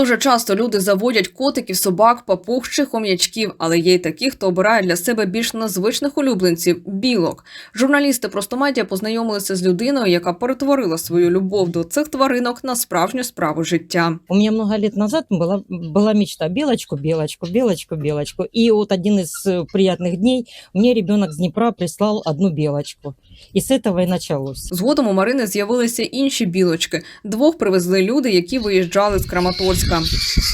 Дуже часто люди заводять котиків, собак, папуг чи хом'ячків, але є й такі, хто обирає для себе більш незвичних улюбленців білок. Журналісти Простомедіа познайомилися з людиною, яка перетворила свою любов до цих тваринок на справжню справу життя. У меня много лет назад была, была мечта белочку, белочку, белочку, белочку. И вот один из э, приятных дней мне ребенок с Днепра прислал одну белочку. И с этого и началось. Згодом у Марини з'явилися інші білочки. Двох привезли люди, які виїжджали з Краматорська.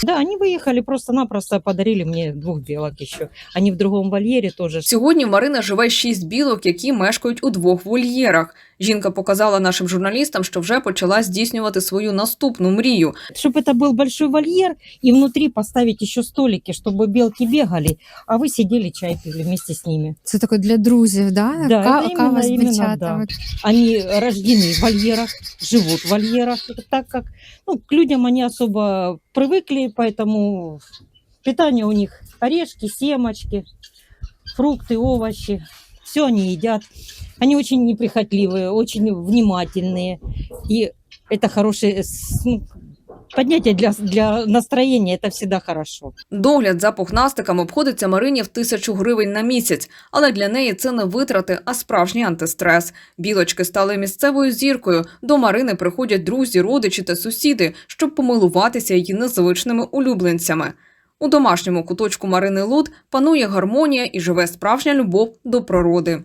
Да, они выехали просто-напросто подарили мне двух белок еще. Они в другом вольере тоже. Сьогодні Марина живе шість білок, які мешкають у двох вольєрах. Жінка показала нашим журналістам, що вже почала здійснювати свою наступну мрію. Чтобы это был большой вольер и внутри поставить еще столики, чтобы белки бегали, а вы сидели чай пили вместе с ними. Це таке для друзів, да? Да, Ка- это кава именно- з именно, дівчатами. Они рождены в вольерах, живут в вольерах, так как ну, к людям они особо привыкли, поэтому питание у них орешки, семечки, фрукты, овощи, все они едят. Они очень неприхотливые, очень внимательные, и это хорошее с- ну, поднятие для, для настроения, это всегда хорошо. Догляд за пухнастиком обходиться Марині в тисячу гривень на місяць, але для неї це не витрати, а справжній антистрес. Білочки стали місцевою зіркою. До Марини приходять друзі, родичі та сусіди, щоб помилуватися її незвичними улюбленцями. У домашньому куточку Марини Луд панує гармонія і живе справжня любов до природи.